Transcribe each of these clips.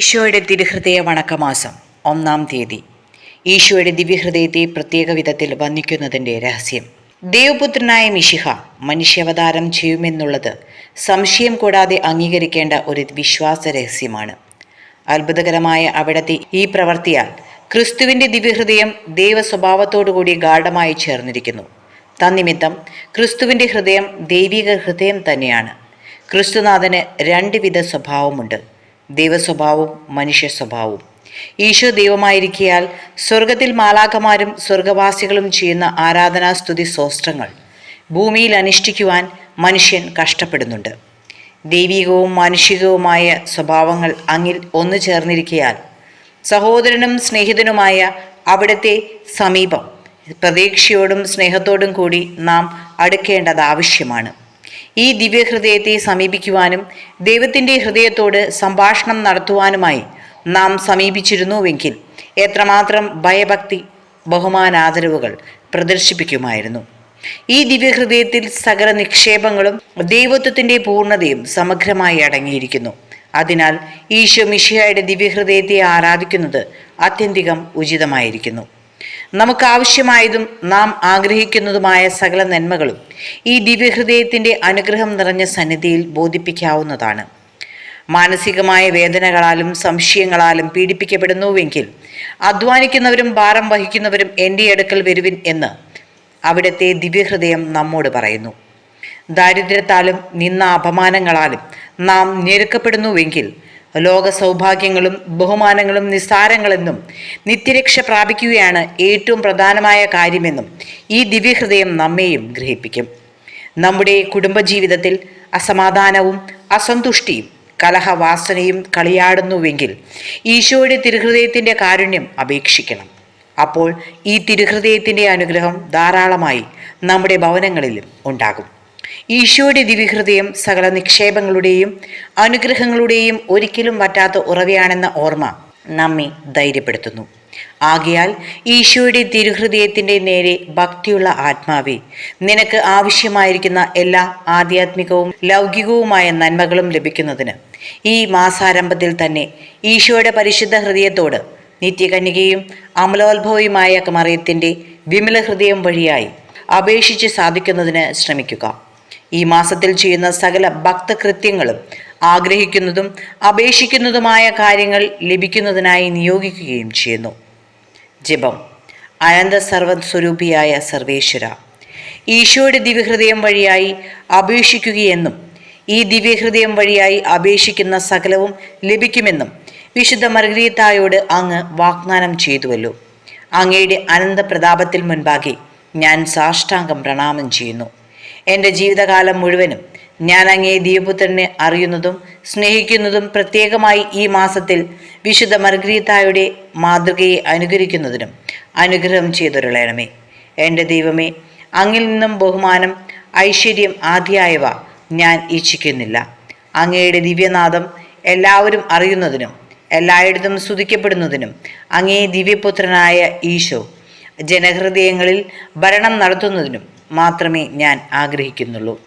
ഈശോയുടെ തിരുഹൃദയ വണക്കമാസം ഒന്നാം തീയതി. ഈശോയുടെ ദിവ്യഹൃദയത്തെ പ്രത്യേക വിധത്തിൽ വന്ദിക്കുന്നതിന്റെ രഹസ്യം. ദേവപുത്രനായ മിശിഹ മനുഷ്യാവതാരം ചെയ്യുമെന്നുള്ളത് സംശയം കൂടാതെ അംഗീകരിക്കേണ്ട ഒരു വിശ്വാസ രഹസ്യമാണ്. അത്ഭുതകരമായ അവിടത്തെ ഈ പ്രവൃത്തിയാൽ ക്രിസ്തുവിന്റെ ദിവ്യഹൃദയം ദൈവ സ്വഭാവത്തോടുകൂടി ഗാഠമായി ചേർന്നിരിക്കുന്നു. തന്നിമിത്തം ക്രിസ്തുവിന്റെ ഹൃദയം ദൈവിക ഹൃദയം തന്നെയാണ്. ക്രിസ്തുനാഥന് രണ്ട് വിധ സ്വഭാവമുണ്ട്. ദൈവസ്വഭാവവും മനുഷ്യ സ്വഭാവവും ഈശോ ദൈവമായിരിക്കിയാൽ സ്വർഗത്തിൽ മാലാഖമാരും സ്വർഗവാസികളും ചെയ്യുന്ന ആരാധനാസ്തുതി സ്വസ്ത്രങ്ങൾ ഭൂമിയിൽ അനുഷ്ഠിക്കുവാൻ മനുഷ്യൻ കഷ്ടപ്പെടുന്നുണ്ട്. ദൈവികവും മാനുഷികവുമായ സ്വഭാവങ്ങൾ അങ്ങിൽ ഒന്നു ചേർന്നിരിക്കയാൽ സഹോദരനും സ്നേഹിതനുമായ അവിടുത്തെ സമീപം പ്രതീക്ഷയോടും സ്നേഹത്തോടും കൂടി നാം അടുക്കേണ്ടത് ആവശ്യമാണ്. ഈ ദിവ്യഹൃദയത്തെ സമീപിക്കുവാനും ദൈവത്തിന്റെ ഹൃദയത്തോട് സംഭാഷണം നടത്തുവാനുമായി നാം സമീപിച്ചിരുന്നുവെങ്കിൽ എത്രമാത്രം ഭയഭക്തി ബഹുമാനാദരവുകൾ പ്രദർശിപ്പിക്കുമായിരുന്നു. ഈ ദിവ്യഹൃദയത്തിൽ സകല നിക്ഷേപങ്ങളും ദൈവത്വത്തിന്റെ പൂർണതയും സമഗ്രമായി അടങ്ങിയിരിക്കുന്നു. അതിനാൽ ഈശോ മിഷിയായുടെ ദിവ്യഹൃദയത്തെ ആരാധിക്കുന്നത് അത്യന്തികം ഉചിതമായിരിക്കുന്നു. നമുക്ക് ആവശ്യമായതും നാം ആഗ്രഹിക്കുന്നതുമായ സകല നന്മകളും ഈ ദിവ്യഹൃദയത്തിന്റെ അനുഗ്രഹം നിറഞ്ഞ സന്നിധിയിൽ ബോധിപ്പിക്കാവുന്നതാണ്. മാനസികമായ വേദനകളാലും സംശയങ്ങളാലും പീഡിപ്പിക്കപ്പെടുന്നുവെങ്കിൽ അധ്വാനിക്കുന്നവരും ഭാരം വഹിക്കുന്നവരും എന്റെ അടുക്കൽ വരുവിൻ എന്ന് അവിടുത്തെ ദിവ്യഹൃദയം നമ്മോട് പറയുന്നു. ദാരിദ്ര്യത്താലും നിന്ന അപമാനങ്ങളാലും നാം ഞെരുക്കപ്പെടുന്നുവെങ്കിൽ ലോക സൗഭാഗ്യങ്ങളും ബഹുമാനങ്ങളും നിസ്സാരങ്ങളെന്നും നിത്യരക്ഷ പ്രാപിക്കുകയാണ് ഏറ്റവും പ്രധാനമായ കാര്യമെന്നും ഈ ദിവ്യഹൃദയം നമ്മെയും ഗ്രഹിപ്പിക്കും. നമ്മുടെ കുടുംബജീവിതത്തിൽ അസമാധാനവും അസന്തുഷ്ടിയും കലഹവാസനയും കളിയാടുന്നുവെങ്കിൽ ഈശോയുടെ തിരുഹൃദയത്തിന്റെ കാരുണ്യം അപേക്ഷിക്കണം. അപ്പോൾ ഈ തിരുഹൃദയത്തിന്റെ അനുഗ്രഹം ധാരാളമായി നമ്മുടെ ഭവനങ്ങളിലും ഉണ്ടാകും. ഈശോയുടെ ദിവ്യഹൃദയം സകല നിക്ഷേപങ്ങളുടെയും അനുഗ്രഹങ്ങളുടെയും ഒരിക്കലും വറ്റാത്ത ഉറവയാണെന്ന ഓർമ്മ നമ്മെ ധൈര്യപ്പെടുത്തുന്നു. ആകയാൽ ഈശോയുടെ തിരുഹൃദയത്തിന്റെ നേരെ ഭക്തിയുള്ള ആത്മാവെ നിനക്ക് ആവശ്യമായിരിക്കുന്ന എല്ലാ ആധ്യാത്മികവും ലൗകികവുമായ നന്മകളും ലഭിക്കുന്നതിന് ഈ മാസാരംഭത്തിൽ തന്നെ ഈശോയുടെ പരിശുദ്ധ ഹൃദയത്തോട് നിത്യകന്യകയും അമലോത്ഭവയുമായ മറിയത്തിന്റെ വിമല ഹൃദയം വഴിയായി അപേക്ഷിച്ച് സാധിക്കുന്നതിന് ശ്രമിക്കുക. ഈ മാസത്തിൽ ചെയ്യുന്ന സകല ഭക്തകൃത്യങ്ങളും ആഗ്രഹിക്കുന്നതും അപേക്ഷിക്കുന്നതുമായ കാര്യങ്ങൾ ലഭിക്കുന്നതിനായി നിയോഗിക്കുകയും ചെയ്യുന്നു. ജപം. അനന്ത സർവ സ്വരൂപിയായ സർവേശ്വര. ഈശോയുടെ ദിവ്യഹൃദയം വഴിയായി അപേക്ഷിക്കുകയെന്നും ഈ ദിവ്യഹൃദയം വഴിയായി അപേക്ഷിക്കുന്ന സകലവും ലഭിക്കുമെന്നും വിശുദ്ധ മർഗരീത്തായോട് അങ്ങ് വാഗ്ദാനം ചെയ്തുവല്ലോ. അങ്ങയുടെ അനന്ത പ്രതാപത്തിൽ മുൻപാകെ ഞാൻ സാഷ്ടാംഗം പ്രണാമം ചെയ്യുന്നു. എന്റെ ജീവിതകാലം മുഴുവനും ഞാൻ അങ്ങേ ദീപുത്രനെ അറിയുന്നതും സ്നേഹിക്കുന്നതും പ്രത്യേകമായി ഈ മാസത്തിൽ വിശുദ്ധ മർഗ്രീതായുടെ മാതൃകയെ അനുകരിക്കുന്നതിനും അനുഗ്രഹം ചെയ്തൊരുളയണമേ എന്റെ ദൈവമേ അങ്ങിൽ നിന്നും ബഹുമാനം ഐശ്വര്യം ആദ്യായവ ഞാൻ ഇച്ഛിക്കുന്നില്ല അങ്ങയുടെ ദിവ്യനാഥം എല്ലാവരും അറിയുന്നതിനും എല്ലായിടത്തും സ്തുതിക്കപ്പെടുന്നതിനും അങ്ങേ ദിവ്യപുത്രനായ ഈശോ ജനഹൃദയങ്ങളിൽ ഭരണം നടത്തുന്നതിനും മാത്രമേ ഞാൻ ആഗ്രഹിക്കുന്നുള്ളൂ.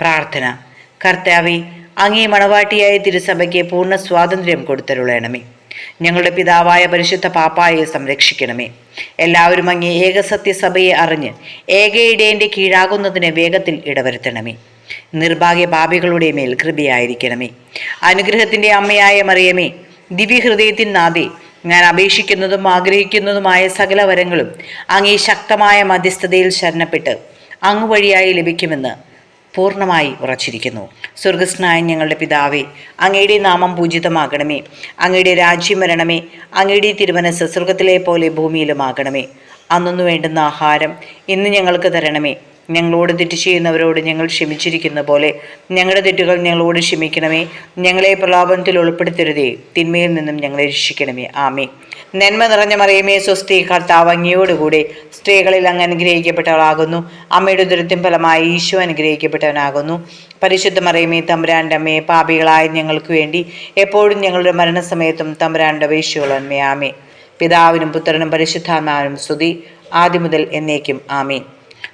പ്രാർത്ഥന. കർത്താവെ അങ്ങേ മണവാട്ടിയായ തിരുസഭയ്ക്ക് പൂർണ സ്വാതന്ത്ര്യം കൊടുത്തരുളയണമേ ഞങ്ങളുടെ പിതാവായ പരിശുദ്ധ പാപ്പായെ സംരക്ഷിക്കണമേ. എല്ലാവരും അങ്ങേ ഏകസത്യസഭയെ അറിഞ്ഞ് ഏകയിടേന്റെ കീഴാകുന്നതിന് വേഗത്തിൽ ഇടവരുത്തണമേ. നിർഭാഗ്യ പാപികളുടെ മേൽ കൃപയായിരിക്കണമേ. അനുഗ്രഹത്തിന്റെ അമ്മയായ മറിയമേ ദിവ്യഹൃദയത്തിൻ നാദേ ഞാൻ അപേക്ഷിക്കുന്നതും ആഗ്രഹിക്കുന്നതുമായ സകല വരങ്ങളും അങ്ങേ ശക്തമായ മധ്യസ്ഥതയിൽ ശരണപ്പെട്ട് അങ്ങ് വഴിയായി ലഭിക്കുമെന്ന് പൂർണമായി ഉറച്ചിരിക്കുന്നു. സ്വർഗസ്നായ ഞങ്ങളുടെ പിതാവേ അങ്ങയുടെ നാമം പൂജിതമാകണമേ. അങ്ങയുടെ രാജ്യം വരണമേ. അങ്ങയുടെ തിരുമനസ് സ്വർഗത്തിലെ പോലെ ഭൂമിയിലുമാകണമേ. അന്നൊന്നു വേണ്ടുന്ന ആഹാരം ഇന്ന് ഞങ്ങൾക്ക് തരണമേ. ഞങ്ങളോട് തെറ്റ് ചെയ്യുന്നവരോട് ഞങ്ങൾ ക്ഷമിച്ചിരിക്കുന്ന പോലെ ഞങ്ങളുടെ തെറ്റുകൾ ഞങ്ങളോട് ക്ഷമിക്കണമേ. ഞങ്ങളെ പ്രലോഭനത്തിൽ ഉൾപ്പെടുത്തരുതേ. തിന്മയിൽ നിന്നും ഞങ്ങളെ രക്ഷിക്കണമേ. ആമേ നന്മ നിറഞ്ഞ മറിയമേ സ്വസ്ത്രീ കർത്താവ് അങ്ങയോടുകൂടെ. സ്ത്രീകളിൽ അങ്ങ് അനുഗ്രഹിക്കപ്പെട്ടവളാകുന്നു. അമ്മയുടെ ദുരിതം ഫലമായി ഈശോ അനുഗ്രഹിക്കപ്പെട്ടവനാകുന്നു. പരിശുദ്ധ മറിയമേ തമ്പുരാന്റെ അമ്മയെ പാപികളായ ഞങ്ങൾക്ക് വേണ്ടി എപ്പോഴും ഞങ്ങളുടെ മരണസമയത്തും തമ്പുരാന്റെ ആമേ പിതാവിനും പുത്രനും പരിശുദ്ധാത്മാവിനും സ്തുതി. ആദ്യം മുതൽ എന്നേക്കും ആമേ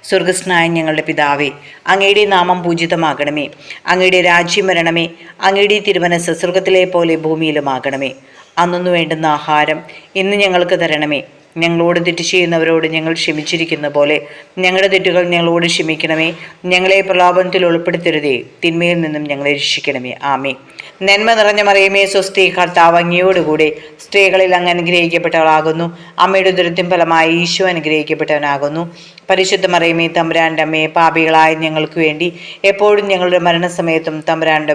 സ്വർഗസ്നായ ഞങ്ങളുടെ പിതാവേ അങ്ങയുടെ നാമം പൂജിതമാകണമേ. അങ്ങയുടെ രാജ്യം വരണമേ. അങ്ങയുടെ തിരുമനസ് സ്വർഗത്തിലെ പോലെ ഭൂമിയിലുമാകണമേ. അന്നു വേണ്ടുന്ന ആഹാരം ഇന്ന് ഞങ്ങൾക്ക് തരണമേ. ഞങ്ങളോട് തെറ്റ് ചെയ്യുന്നവരോട് ഞങ്ങൾ ക്ഷമിച്ചിരിക്കുന്ന പോലെ ഞങ്ങളുടെ തെറ്റുകൾ ഞങ്ങളോട് ക്ഷമിക്കണമേ. ഞങ്ങളെ പ്രലോഭനത്തിൽ ഉൾപ്പെടുത്തരുതേ. തിന്മയിൽ നിന്നും ഞങ്ങളെ രക്ഷിക്കണമേ. ആമേ നന്മ നിറഞ്ഞ മറിയമേ സ്വസ്തി കർത്താവ് അങ്ങയോടുകൂടെ സ്ത്രീകളിൽ അങ്ങ് അനുഗ്രഹിക്കപ്പെട്ടവളാകുന്നു. അമ്മയുടെ ദുരിതം ഫലമായി ഈശോ അനുഗ്രഹിക്കപ്പെട്ടവനാകുന്നു. പരിശുദ്ധ മറിയമേ തമ്പുരാന്റെ അമ്മയെ പാപികളായ ഞങ്ങൾക്ക് വേണ്ടി എപ്പോഴും ഞങ്ങളുടെ മരണസമയത്തും തമ്പുരാന്റെ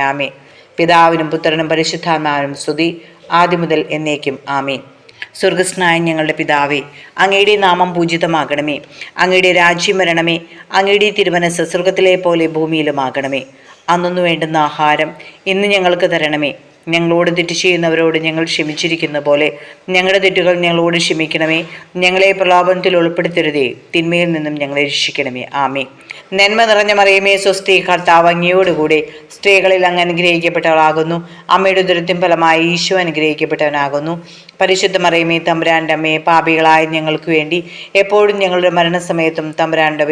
ആമേ പിതാവിനും പുത്രനും പരിശുദ്ധാത്മാവിനും സ്തുതി. ആദ്യം മുതൽ എന്നേക്കും ആമീൻ. സ്വർഗസ്നായ ഞങ്ങളുടെ പിതാവേ അങ്ങയുടെ നാമം പൂജിതമാകണമേ. അങ്ങയുടെ രാജ്യം വരണമേ. അങ്ങയുടെ തിരുമനസ് സ്വർഗത്തിലെ പോലെ ഭൂമിയിലുമാകണമേ. അന്നൊന്നു വേണ്ടുന്ന ആഹാരം ഇന്ന് ഞങ്ങൾക്ക് തരണമേ. ഞങ്ങളോട് തെറ്റ് ചെയ്യുന്നവരോട് ഞങ്ങൾ ക്ഷമിച്ചിരിക്കുന്ന പോലെ ഞങ്ങളുടെ തെറ്റുകൾ ഞങ്ങളോട് ക്ഷമിക്കണമേ. ഞങ്ങളെ പ്രലോഭനത്തിൽ ഉൾപ്പെടുത്തരുതേ. തിന്മയിൽ നിന്നും ഞങ്ങളെ രക്ഷിക്കണമേ. ആമേ നന്മ നിറഞ്ഞ മറിയമേ സ്വസ്ത്രീ കർത്താവ് അങ്ങയോടുകൂടെ. സ്ത്രീകളിൽ അങ്ങ് അനുഗ്രഹിക്കപ്പെട്ടവളാകുന്നു. അമ്മയുടെ ദുരിതം ഫലമായി ഈശോ അനുഗ്രഹിക്കപ്പെട്ടവനാകുന്നു. പരിശുദ്ധ മറിയമേ തമ്പുരാന്റെ അമ്മയെ പാപികളായ ഞങ്ങൾക്ക് വേണ്ടി എപ്പോഴും ഞങ്ങളുടെ മരണസമയത്തും തമ്പുരാന്റെ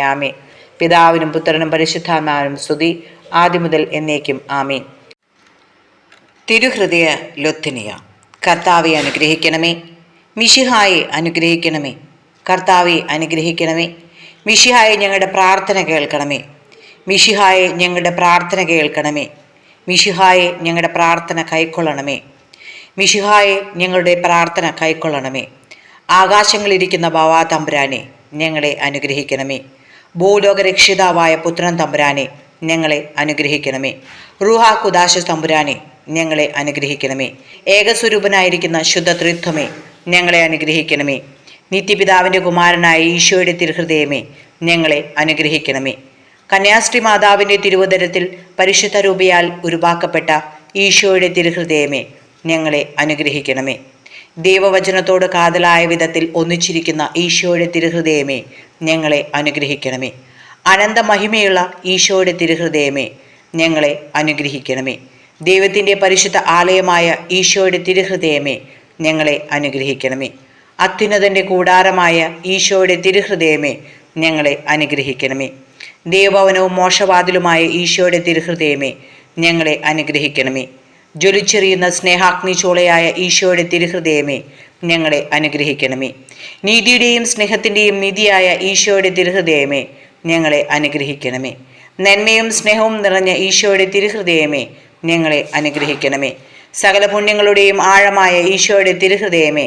ആമേ പിതാവിനും പുത്രനും പരിശുദ്ധാത്മാവിനും സ്തുതി. ആദ്യം മുതൽ എന്നേക്കും ആമേ തിരുഹൃദയ ലൊത്തിനിയ കർത്താവെ അനുഗ്രഹിക്കണമേ. മിഷിഹായെ അനുഗ്രഹിക്കണമേ. കർത്താവെ അനുഗ്രഹിക്കണമേ. മിഷിഹായെ ഞങ്ങളുടെ പ്രാർത്ഥന കേൾക്കണമേ. മിഷിഹായെ ഞങ്ങളുടെ പ്രാർത്ഥന കേൾക്കണമേ. മിഷിഹായെ ഞങ്ങളുടെ പ്രാർത്ഥന കൈക്കൊള്ളണമേ. മിഷിഹായെ ഞങ്ങളുടെ പ്രാർത്ഥന കൈക്കൊള്ളണമേ. ആകാശങ്ങളിരിക്കുന്ന ബാവാ തമ്പുരാനെ ഞങ്ങളെ അനുഗ്രഹിക്കണമേ. ഭൂലോക രക്ഷിതാവായ പുത്രൻ തമ്പുരാനെ ഞങ്ങളെ അനുഗ്രഹിക്കണമേ. റുഹാ കുദാശ തമ്പുരാനെ ഞങ്ങളെ അനുഗ്രഹിക്കണമേ. ഏകസ്വരൂപനായിരിക്കുന്ന ശുദ്ധ ത്രിത്വമേ ഞങ്ങളെ അനുഗ്രഹിക്കണമേ. നിത്യപിതാവിന്റെ കുമാരനായ ഈശോയുടെ തിരുഹൃദയമേ ഞങ്ങളെ അനുഗ്രഹിക്കണമേ. കന്യാസ്ത്രീ മാതാവിന്റെ തിരുവതരത്തിൽ പരിശുദ്ധ രൂപയാൽ ഉരുവാക്കപ്പെട്ട ഈശോയുടെ തിരുഹൃദയമേ ഞങ്ങളെ അനുഗ്രഹിക്കണമേ. ദൈവവചനത്തോട് കാതലായ വിധത്തിൽ ഒന്നിച്ചിരിക്കുന്ന ഈശോയുടെ തിരുഹൃദയമേ ഞങ്ങളെ അനുഗ്രഹിക്കണമേ. അനന്തമഹിമയുള്ള ഈശോയുടെ തിരുഹൃദയമേ ഞങ്ങളെ അനുഗ്രഹിക്കണമേ. ദൈവത്തിന്റെ പരിശുദ്ധ ആലയമായ ഈശോയുടെ തിരുഹൃദയമേ ഞങ്ങളെ അനുഗ്രഹിക്കണമേ. അത്യുന്നതന്റെ കൂടാരമായ ഈശോയുടെ തിരുഹൃദയമേ ഞങ്ങളെ അനുഗ്രഹിക്കണമേ. ദേവഭവനവും മോശവാതിലുമായ ഈശോയുടെ തിരുഹൃദയമേ ഞങ്ങളെ അനുഗ്രഹിക്കണമേ. ജ്വലിച്ചെറിയുന്ന സ്നേഹാഗ്നി ചോളയായ ഈശോയുടെ തിരുഹൃദയമേ ഞങ്ങളെ അനുഗ്രഹിക്കണമേ. നീതിയുടെയും സ്നേഹത്തിന്റെയും നിധിയായ ഈശോയുടെ തിരുഹൃദയമേ ഞങ്ങളെ അനുഗ്രഹിക്കണമേ. നന്മയും സ്നേഹവും നിറഞ്ഞ ഈശോയുടെ തിരുഹൃദയമേ ഞങ്ങളെ അനുഗ്രഹിക്കണമേ. സകല പുണ്യങ്ങളുടെയും ആഴമായ ഈശോയുടെ തിരുഹൃദയമേ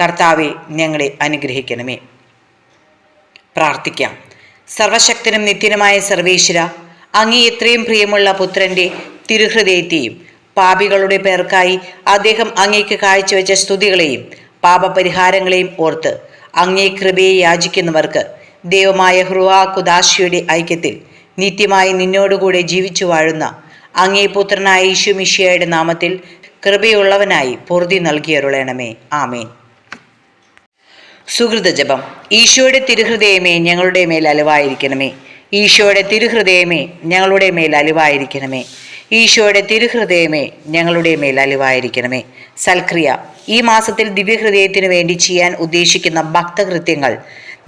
കർത്താവെ ഞങ്ങളെ അനുഗ്രഹിക്കണമേ. പ്രാർത്ഥിക്കാം. സർവശക്തനും നിത്യനുമായ സർവേശ്വര അങ്ങേ എത്രയും പ്രിയമുള്ള പുത്രന്റെ തിരുഹൃദയത്തെയും പാപികളുടെ പേർക്കായി അദ്ദേഹം അങ്ങേക്ക് കാഴ്ചവെച്ച സ്തുതികളെയും പാപപരിഹാരങ്ങളെയും ഓർത്ത് അങ്ങേ കൃപയെ യാചിക്കുന്നവർക്ക് ദൈവമായ ഹൃവാ കുദാശിയുടെ ഐക്യത്തിൽ നിത്യമായി നിന്നോടുകൂടെ ജീവിച്ചു വാഴുന്ന അങ്ങേ പുത്രനായ യേശു മിഷിയയുടെ നാമത്തിൽ കൃപയുള്ളവനായി പൊറുതി നൽകിയരുളേണമേ. ആമേൻ. സുഹൃത ജപം ഈശോയുടെ തിരുഹൃദയമേ ഞങ്ങളുടെ മേൽ അലിവായിരിക്കണമേ. ഈശോയുടെ തിരുഹൃദയമേ ഞങ്ങളുടെ മേൽ അലിവായിരിക്കണമേ. ഈശോയുടെ തിരുഹൃദയമേ ഞങ്ങളുടെ മേൽ അലിവായിരിക്കണമേ. സൽക്രിയ ഈ മാസത്തിൽ ദിവ്യഹൃദയത്തിനു വേണ്ടി ചെയ്യാൻ ഉദ്ദേശിക്കുന്ന ഭക്തകൃത്യങ്ങൾ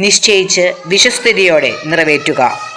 നിശ്ചയിച്ച് വിശ്വസ്തയോടെ നിറവേറ്റുക.